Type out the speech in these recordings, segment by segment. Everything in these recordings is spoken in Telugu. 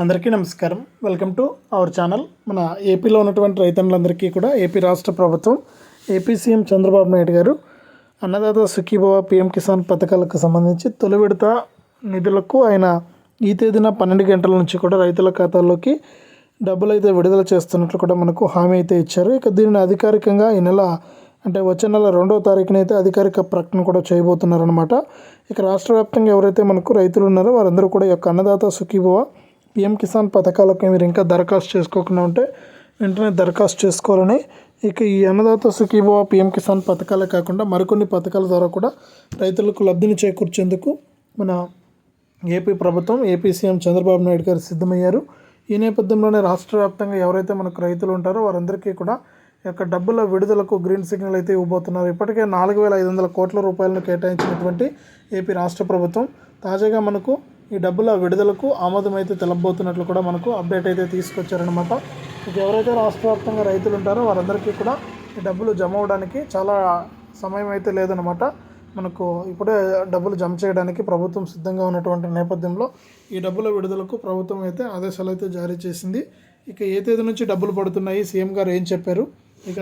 అందరికీ నమస్కారం. వెల్కమ్ టు అవర్ ఛానల్ మన ఏపీలో ఉన్నటువంటి రైతన్నులందరికీ కూడా ఏపీ రాష్ట్ర ప్రభుత్వం ఏపీ సీఎం చంద్రబాబు నాయుడు గారు అన్నదాత సుఖీభవ పిఎం కిసాన్ పథకాలకు సంబంధించి తొలి విడత నిధులకు ఆయన ఈ తేదీన పన్నెండు గంటల నుంచి కూడా రైతుల ఖాతాల్లోకి డబ్బులు అయితే విడుదల చేస్తున్నట్లు కూడా మనకు హామీ అయితే ఇచ్చారు. ఇక దీనిని అధికారికంగా ఈ నెల అంటే వచ్చే నెల రెండో తారీఖున అయితే అధికారిక ప్రకటన కూడా చేయబోతున్నారనమాట ఇక రాష్ట్ర వ్యాప్తంగా ఎవరైతే మనకు రైతులు ఉన్నారో వారందరూ కూడా ఈ యొక్క అన్నదాత సుఖీభవ పిఎం కిసాన్ పథకాలకు మీరు ఇంకా దరఖాస్తు చేసుకోకుండా ఉంటే వెంటనే దరఖాస్తు చేసుకోవాలని ఇక ఈ అన్నదాత సుఖీభవ పిఎం కిసాన్ పథకాలే కాకుండా మరికొన్ని పథకాల ద్వారా కూడా రైతులకు లబ్ధిని చేకూర్చేందుకు మన ఏపీ ప్రభుత్వం ఏపీ సీఎం చంద్రబాబు నాయుడు గారు సిద్ధమయ్యారు. ఈ నేపథ్యంలోనే రాష్ట్ర వ్యాప్తంగా ఎవరైతే మనకు రైతులు ఉంటారో వారందరికీ కూడా యొక్క డబ్బుల విడుదలకు గ్రీన్ సిగ్నల్ అయితే ఇవ్వబోతున్నారు. ఇప్పటికే నాలుగు వేల ఐదు వందల కోట్ల రూపాయలను కేటాయించినటువంటి ఏపీ రాష్ట్ర ప్రభుత్వం తాజాగా మనకు ఈ డబ్బుల విడుదలకు ఆమోదం అయితే తెలపబోతున్నట్లు కూడా మనకు అప్డేట్ అయితే తీసుకొచ్చారనమాట ఇక ఎవరైతే రాష్ట్ర వ్యాప్తంగా రైతులు ఉంటారో వారందరికీ కూడా ఈ డబ్బులు జమ అవడానికి చాలా సమయం అయితే లేదనమాట మనకు ఇప్పుడే డబ్బులు జమ చేయడానికి ప్రభుత్వం సిద్ధంగా ఉన్నటువంటి నేపథ్యంలో ఈ డబ్బుల విడుదలకు ప్రభుత్వం అయితే ఆదేశాలు అయితే జారీ చేసింది. ఇక ఏ తేదీ నుంచి డబ్బులు పడుతున్నాయి? సీఎం గారు ఏం చెప్పారు? ఇక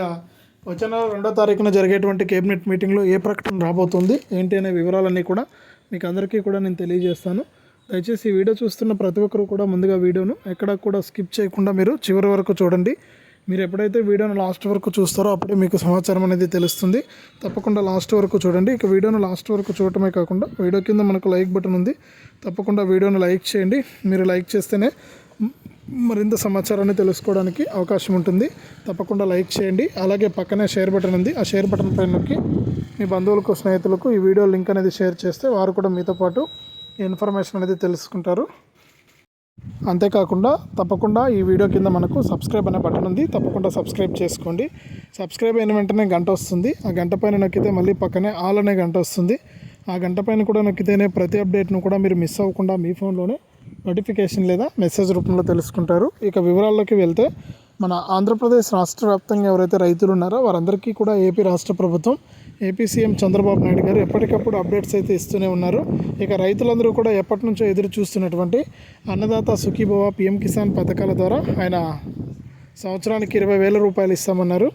వచ్చే నెల రెండో తారీఖున జరిగేటువంటి కేబినెట్ మీటింగ్లో ఏ ప్రకటన రాబోతుంది? ఏంటి అనే వివరాలన్నీ కూడా మీకు అందరికీ కూడా నేను తెలియజేస్తాను. దయచేసి వీడియో చూస్తున్న ప్రతి ఒక్కరు కూడా ముందుగా వీడియోను ఎక్కడ కూడా స్కిప్ చేయకుండా మీరు చివరి వరకు చూడండి. మీరు ఎప్పుడైతే వీడియోను లాస్ట్ వరకు చూస్తారో అప్పుడే మీకు సమాచారం అనేది తెలుస్తుంది. తప్పకుండా లాస్ట్ వరకు చూడండి. ఇక వీడియోను లాస్ట్ వరకు చూడటమే కాకుండా వీడియో కింద మనకు లైక్ బటన్ ఉంది. తప్పకుండా వీడియోను లైక్ చేయండి. మీరు లైక్ చేస్తేనే మరింత సమాచారాన్ని తెలుసుకోవడానికి అవకాశం ఉంటుంది. తప్పకుండా లైక్ చేయండి. అలాగే పక్కనే షేర్ బటన్ ఉంది. ఆ షేర్ బటన్ పైన నొక్కి మీ బంధువులకు స్నేహితులకు ఈ వీడియో లింక్ అనేది షేర్ చేస్తే వారు కూడా మీతో పాటు ఇన్ఫర్మేషన్ అనేది తెలుసుకుంటారు. అంతేకాకుండా తప్పకుండా ఈ వీడియో కింద మనకు సబ్స్క్రైబ్ అనే బటన్ ఉంది. తప్పకుండా సబ్స్క్రైబ్ చేసుకోండి. సబ్స్క్రైబ్ అయిన వెంటనే గంట వస్తుంది. ఆ గంట పైన నొక్కితే మళ్ళీ పక్కనే ఆల్ అనే గంట వస్తుంది. ఆ గంట పైన కూడా నొక్కితేనే ప్రతి అప్డేట్ను కూడా మీరు మిస్ అవ్వకుండా మీ ఫోన్లోనే నోటిఫికేషన్ లేదా మెసేజ్ రూపంలో తెలుసుకుంటారు. ఇక వివరాల్లోకి వెళ్తే మన ఆంధ్రప్రదేశ్ రాష్ట్ర వ్యాప్తంగా ఎవరైతే రైతులు ఉన్నారో వారందరికీ కూడా ఏపీ రాష్ట్ర ప్రభుత్వం ఏపీ సీఎం చంద్రబాబు నాయుడు గారు ఎప్పటికప్పుడు అప్డేట్స్ అయితే ఇస్తూనే ఉన్నారు. ఇక రైతులందరూ కూడా ఎప్పటి నుంచో ఎదురు చూస్తున్నటువంటి అన్నదాత సుఖీభవ పిఎం కిసాన్ పథకాల ద్వారా ఆయన సంవత్సరానికి ఇరవై వేల రూపాయలు ఇస్తామన్నారు.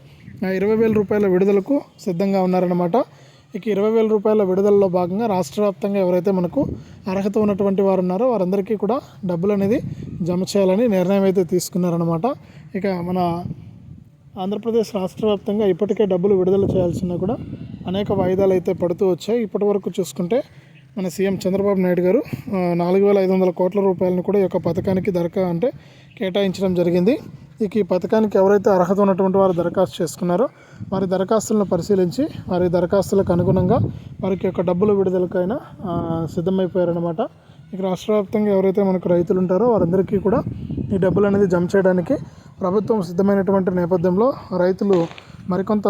ఆ ఇరవై వేల రూపాయల విడుదలకు సిద్ధంగా ఉన్నారన్నమాట. ఇక ఇరవై వేల రూపాయల విడుదలలో భాగంగా రాష్ట్ర వ్యాప్తంగా ఎవరైతే మనకు అర్హత ఉన్నటువంటి వారు ఉన్నారో వారందరికీ కూడా డబ్బులు అనేది జమ చేయాలని నిర్ణయం అయితే తీసుకున్నారనమాట ఇక మన ఆంధ్రప్రదేశ్ రాష్ట్ర వ్యాప్తంగా ఇప్పటికే డబ్బులు విడుదల చేయాల్సిన కూడా అనేక వాయిదాలు అయితే పడుతూ వచ్చాయి. ఇప్పటి వరకు చూసుకుంటే మన సీఎం చంద్రబాబు నాయుడు గారు నాలుగు వేల ఐదు వందల కోట్ల రూపాయలను కూడా ఈ యొక్క పథకానికి దరఖా అంటే కేటాయించడం జరిగింది. ఇక ఈ పథకానికి ఎవరైతే అర్హత ఉన్నటువంటి వారు దరఖాస్తు చేసుకున్నారో వారి దరఖాస్తులను పరిశీలించి వారి దరఖాస్తులకు అనుగుణంగా వారికి యొక్క డబ్బులు విడుదలకైనా సిద్ధమైపోయారనమాట ఇక రాష్ట్ర వ్యాప్తంగా ఎవరైతే మనకు రైతులు ఉంటారో వారందరికీ కూడా ఈ డబ్బులు అనేది జమ చేయడానికి ప్రభుత్వం సిద్ధమైనటువంటి నేపథ్యంలో రైతులు మరికొంత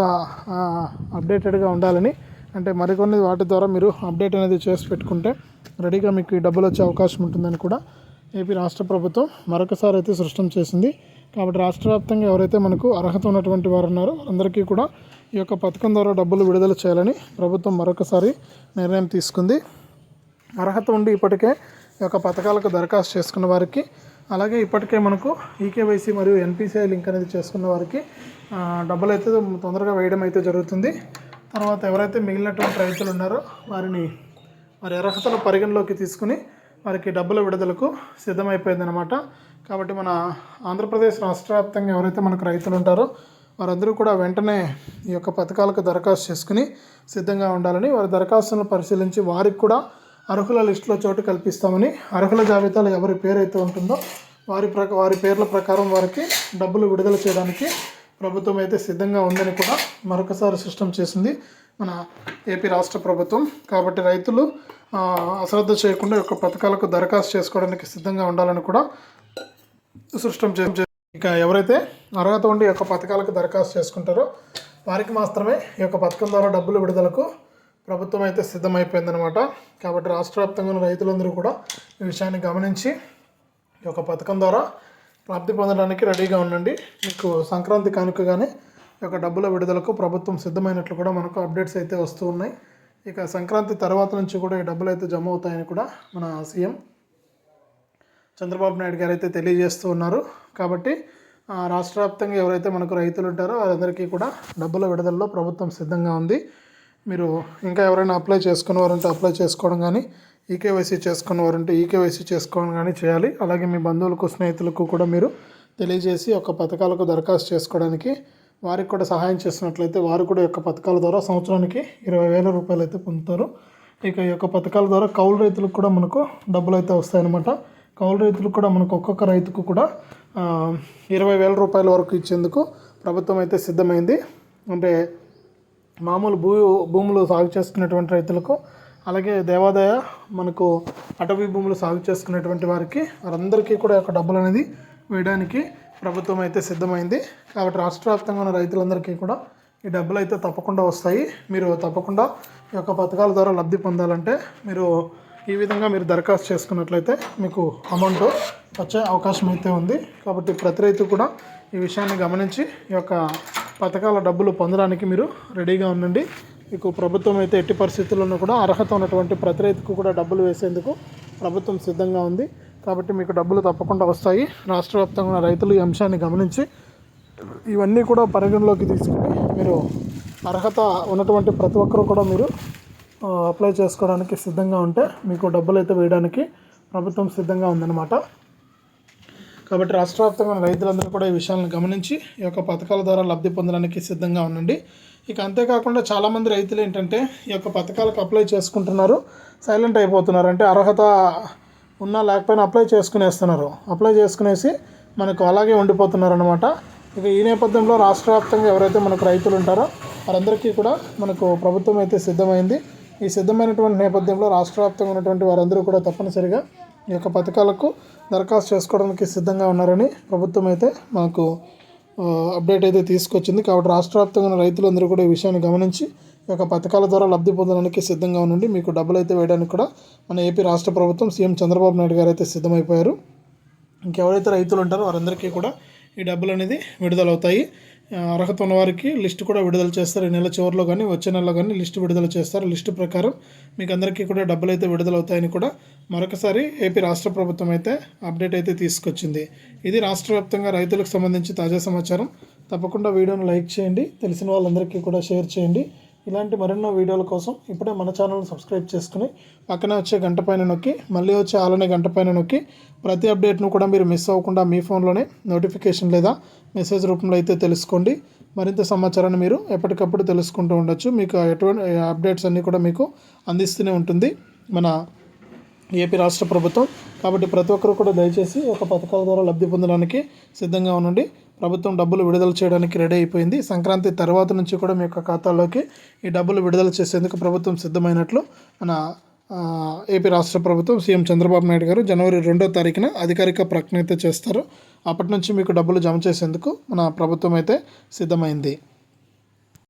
అప్డేటెడ్గా ఉండాలని అంటే మరికొన్ని వాటి ద్వారా మీరు అప్డేట్ అనేది చేసి పెట్టుకుంటే రెడీగా మీకు ఈ డబ్బులు వచ్చే అవకాశం ఉంటుందని కూడా ఏపీ రాష్ట్ర ప్రభుత్వం మరొకసారి అయితే సృష్టం చేసింది. కాబట్టి రాష్ట్ర వ్యాప్తంగా ఎవరైతే మనకు అర్హత ఉన్నటువంటి వారు ఉన్నారో అందరికీ కూడా ఈ యొక్క పథకం ద్వారా డబ్బులు విడుదల చేయాలని ప్రభుత్వం మరొకసారి నిర్ణయం తీసుకుంది. అర్హత ఉండి ఇప్పటికే ఈ యొక్క పథకాలకు దరఖాస్తు చేసుకున్న వారికి అలాగే ఇప్పటికే మనకు ఈకేవైసీ మరియు ఎన్పిసిఐ లింక్ అనేది చేసుకున్న వారికి డబ్బులు అయితే తొందరగా వేయడం అయితే జరుగుతుంది. తర్వాత ఎవరైతే మిగిలినటువంటి రైతులు ఉన్నారో వారిని వారి అర్హతను పరిగణలోకి తీసుకుని వారికి డబ్బుల విడుదలకు సిద్ధమైపోయిందనమాట కాబట్టి మన ఆంధ్రప్రదేశ్ రాష్ట్ర వ్యాప్తంగా ఎవరైతే మనకు రైతులు ఉంటారో వారందరూ కూడా వెంటనే ఈ యొక్క పథకాలకు దరఖాస్తు చేసుకుని సిద్ధంగా ఉండాలని వారి దరఖాస్తులను పరిశీలించి వారికి కూడా అర్హుల లిస్టులో చోటు కల్పిస్తామని అర్హుల జాబితాలో ఎవరి పేరు అయితే ఉంటుందో వారి ప్రక వారి పేర్ల ప్రకారం వారికి డబ్బులు విడుదల చేయడానికి ప్రభుత్వం అయితే సిద్ధంగా ఉందని కూడా మరొకసారి స్పష్టం చేసింది మన ఏపీ రాష్ట్ర ప్రభుత్వం. కాబట్టి రైతులు అశ్రద్ధ చేయకుండా యొక్క పథకాలకు దరఖాస్తు చేసుకోవడానికి సిద్ధంగా ఉండాలని కూడా సృష్టం చే ఇక ఎవరైతే అర్హత ఉండి యొక్క పథకాలకు దరఖాస్తు చేసుకుంటారో వారికి మాత్రమే ఈ యొక్క పథకం ద్వారా డబ్బులు విడుదలకు ప్రభుత్వం అయితే సిద్ధమైపోయిందనమాట కాబట్టి రాష్ట్ర వ్యాప్తంగా ఉన్న రైతులందరూ కూడా ఈ విషయాన్ని గమనించి ఈ యొక్క పథకం ద్వారా ప్రాప్తి పొందడానికి రెడీగా ఉండండి. మీకు సంక్రాంతి కానుకగానే ఈ యొక్క డబ్బుల విడుదలకు ప్రభుత్వం సిద్ధమైనట్లు కూడా మనకు అప్డేట్స్ అయితే వస్తూ ఉన్నాయి. ఇక సంక్రాంతి తర్వాత నుంచి కూడా ఈ డబ్బులు అయితే జమ అవుతాయని కూడా మన సీఎం చంద్రబాబు నాయుడు గారు అయితే తెలియజేస్తూ ఉన్నారు. కాబట్టి రాష్ట్ర వ్యాప్తంగా ఎవరైతే మనకు రైతులు ఉంటారో వారందరికీ కూడా డబ్బుల విడుదలలో ప్రభుత్వం సిద్ధంగా ఉంది. మీరు ఇంకా ఎవరైనా అప్లై చేసుకున్న వారంటే అప్లై చేసుకోవడం కానీ ఈకేవైసీ చేసుకున్న వారంటే ఈకేవైసీ చేసుకోవడం కానీ చేయాలి. అలాగే మీ బంధువులకు స్నేహితులకు కూడా మీరు తెలియజేసి ఒక పథకాలకు దరఖాస్తు చేసుకోవడానికి వారికి కూడా సహాయం చేసినట్లయితే వారు కూడా యొక్క పథకాల ద్వారా సంవత్సరానికి ఇరవై వేల రూపాయలు అయితే పొందుతారు. ఇక ఈ యొక్క పథకాల ద్వారా కౌలు రైతులకు కూడా మనకు డబ్బులు అయితే వస్తాయన్నమాట. కౌలు రైతులకు కూడా మనకు ఒక్కొక్క రైతుకు కూడా ఇరవై వేల రూపాయల వరకు ఇచ్చేందుకు ప్రభుత్వం అయితే సిద్ధమైంది. అంటే మామూలు భూ భూములు సాగు చేస్తున్నటువంటి రైతులకు అలాగే దేవాదాయ మనకు అటవీ భూములు సాగు చేసుకునేటువంటి వారికి వారందరికీ కూడా యొక్క డబ్బులు అనేది వేయడానికి ప్రభుత్వం అయితే సిద్ధమైంది. కాబట్టి రాష్ట్ర వ్యాప్తంగా ఉన్న రైతులందరికీ కూడా ఈ డబ్బులు అయితే తప్పకుండా వస్తాయి. మీరు తప్పకుండా ఈ యొక్క పథకాల ద్వారా లబ్ధి పొందాలంటే మీరు ఈ విధంగా మీరు దరఖాస్తు చేసుకున్నట్లయితే మీకు అమౌంట్ వచ్చే అవకాశం అయితే ఉంది. కాబట్టి ప్రతి రైతు కూడా ఈ విషయాన్ని గమనించి ఈ యొక్క పథకాల డబ్బులు పొందడానికి మీరు రెడీగా ఉండండి. మీకు ప్రభుత్వం అయితే ఎట్టి పరిస్థితుల్లోనూ కూడా అర్హత ఉన్నటువంటి ప్రతి రైతుకు కూడా డబ్బులు వేసేందుకు ప్రభుత్వం సిద్ధంగా ఉంది. కాబట్టి మీకు డబ్బులు తప్పకుండా వస్తాయి. రాష్ట్ర వ్యాప్తంగా ఉన్న రైతులు ఈ అంశాన్ని గమనించి ఇవన్నీ కూడా పరిగణలోకి తీసుకుని మీరు అర్హత ఉన్నటువంటి ప్రతి ఒక్కరూ కూడా మీరు అప్లై చేసుకోవడానికి సిద్ధంగా ఉంటే మీకు డబ్బులు అయితే వేయడానికి ప్రభుత్వం సిద్ధంగా ఉందన్నమాట. కాబట్టి రాష్ట్ర వ్యాప్తంగా ఉన్న రైతులందరూ కూడా ఈ విషయాలను గమనించి ఈ యొక్క పథకాల ద్వారా లబ్ధి పొందడానికి సిద్ధంగా ఉండండి. ఇక అంతేకాకుండా చాలామంది రైతులు ఏంటంటే ఈ యొక్క పథకాలకు అప్లై చేసుకుంటున్నారు సైలెంట్ అయిపోతున్నారు. అంటే అర్హత ఉన్నా లేకపోయినా అప్లై చేసుకునేస్తున్నారు. అప్లై చేసుకునేసి మనకు అలాగే ఉండిపోతున్నారు అనమాట ఇక ఈ నేపథ్యంలో రాష్ట్ర వ్యాప్తంగా ఎవరైతే మనకు రైతులు ఉంటారో వారందరికీ కూడా మనకు ప్రభుత్వం అయితే సిద్ధమైంది. ఈ సిద్ధమైనటువంటి నేపథ్యంలో రాష్ట్ర వ్యాప్తంగా ఉన్నటువంటి వారందరూ కూడా తప్పనిసరిగా ఈ యొక్క పథకాలకు దరఖాస్తు చేసుకోవడానికి సిద్ధంగా ఉన్నారని ప్రభుత్వం అయితే మనకు అప్డేట్ అయితే తీసుకొచ్చింది. కాబట్టి రాష్ట్ర వ్యాప్తంగా ఉన్న రైతులందరూ కూడా ఈ విషయాన్ని గమనించి ఈ యొక్క పథకాల ద్వారా లబ్ధి పొందడానికి సిద్ధంగా ఉండండి. మీకు డబ్బులు అయితే వేయడానికి కూడా మన ఏపీ రాష్ట్ర ప్రభుత్వం సీఎం చంద్రబాబు నాయుడు గారు అయితే సిద్ధమైపోయారు. ఇంకెవరైతే రైతులు ఉంటారో వారందరికీ కూడా ఈ డబ్బులు అనేది విడుదలవుతాయి. అర్హత ఉన్న వారికి లిస్ట్ కూడా విడుదల చేస్తారు. ఈ నెల చివరిలో కానీ వచ్చే నెలలో కానీ లిస్ట్ విడుదల చేస్తారు. లిస్ట్ ప్రకారం మీకు అందరికీ కూడా డబ్బులు అయితే విడుదలవుతాయని కూడా మరొకసారి ఏపీ రాష్ట్ర ప్రభుత్వం అయితే అప్డేట్ అయితే తీసుకొచ్చింది. ఇది రాష్ట్ర వ్యాప్తంగా రైతులకు సంబంధించి తాజా సమాచారం. తప్పకుండా వీడియోను లైక్ చేయండి. తెలిసిన వాళ్ళందరికీ కూడా షేర్ చేయండి. ఇలాంటి మరెన్నో వీడియోల కోసం ఇప్పుడే మన ఛానల్ సబ్స్క్రైబ్ చేసుకుని పక్కనే వచ్చే గంట పైన నొక్కి మళ్ళీ వచ్చే ఆలనే గంట పైన నొక్కి ప్రతి అప్డేట్ను కూడా మీరు మిస్ అవ్వకుండా మీ ఫోన్లోనే నోటిఫికేషన్ లేదా మెసేజ్ రూపంలో అయితే తెలుసుకోండి. మరింత సమాచారాన్ని మీరు ఎప్పటికప్పుడు తెలుసుకుంటూ ఉండొచ్చు. మీకు ఎటువంటి అప్డేట్స్ అన్నీ కూడా మీకు అందిస్తూనే ఉంటుంది మన ఏపీ రాష్ట్ర ప్రభుత్వం. కాబట్టి ప్రతి ఒక్కరు కూడా దయచేసి ఒక పథకాల ద్వారా లబ్ధి పొందడానికి సిద్ధంగా ఉండండి. ప్రభుత్వం డబ్బులు విడుదల చేయడానికి రెడీ అయిపోయింది. సంక్రాంతి తర్వాత నుంచి కూడా మీ యొక్క ఖాతాలోకి ఈ డబ్బులు విడుదల చేసేందుకు ప్రభుత్వం సిద్ధమైనట్లు మన ఏపీ రాష్ట్ర ప్రభుత్వం సీఎం చంద్రబాబు నాయుడు గారు జనవరి రెండో తారీఖున అధికారిక ప్రకటన అయితే చేస్తారు. అప్పటి నుంచి మీకు డబ్బులు జమ చేసేందుకు మన ప్రభుత్వం అయితే సిద్ధమైంది.